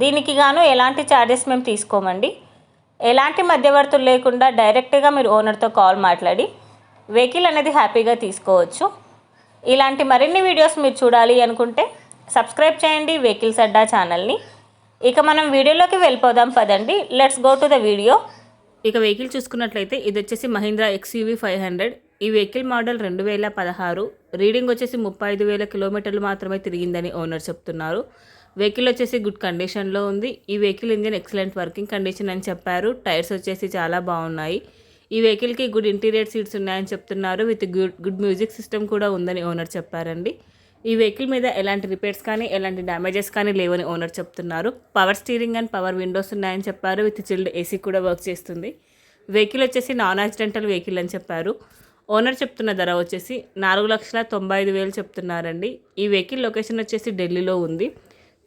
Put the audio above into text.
దీనికి గాను ఎలాంటి ఛార్జెస్ మేము తీసుకోమండి. ఎలాంటి మధ్యవర్తులు లేకుండా డైరెక్ట్గా మీరు ఓనర్తో కాల్ మాట్లాడి వెహికల్ అనేది హ్యాపీగా తీసుకోవచ్చు. ఇలాంటి మరిన్ని వీడియోస్ మీరు చూడాలి అనుకుంటే సబ్స్క్రైబ్ చేయండి వెహికల్స్ అడ్డా ఛానల్ని ఇక మనం వీడియోలోకి వెళ్ళిపోదాం పదండి. Let's go to the video ఇక వెహికల్ చూసుకున్నట్లయితే ఇది వచ్చేసి మహీంద్రా ఎక్స్యూవి ఫైవ్ హండ్రెడ్ ఈ వెహికల్ మోడల్ రెండు వేల పదహారు. రీడింగ్ వచ్చేసి ముప్పై ఐదు వేల కిలోమీటర్లు మాత్రమే తిరిగిందని ఓనర్ చెప్తున్నారు. వెహికల్ వచ్చేసి గుడ్ కండిషన్లో ఉంది. ఈ vehicle engine excellent working condition అని చెప్పారు. టైర్స్ వచ్చేసి చాలా బాగున్నాయి. ఈ వెహికల్కి గుడ్ ఇంటీరియర్ సీట్స్ ఉన్నాయని చెప్తున్నారు. With good good music system కూడా ఉందని ఓనర్ చెప్పారండి. ఈ వెహికల్ మీద ఎలాంటి రిపేర్స్ కానీ ఎలాంటి డ్యామేజెస్ కానీ లేవని ఓనర్ చెప్తున్నారు. Power steering and power windows ఉన్నాయని చెప్పారు. విత్ చిల్డ్ ఏసీ కూడా వర్క్ చేస్తుంది. వెహికల్ వచ్చేసి నాన్ యాక్సిడెంటల్ వెహికల్ అని చెప్పారు. ఓనర్ చెప్తున్న ధర వచ్చేసి నాలుగు లక్షల తొంభై ఐదు వేలు చెప్తున్నారండి. ఈ వెహికల్ లొకేషన్ వచ్చేసి ఢిల్లీలో ఉంది.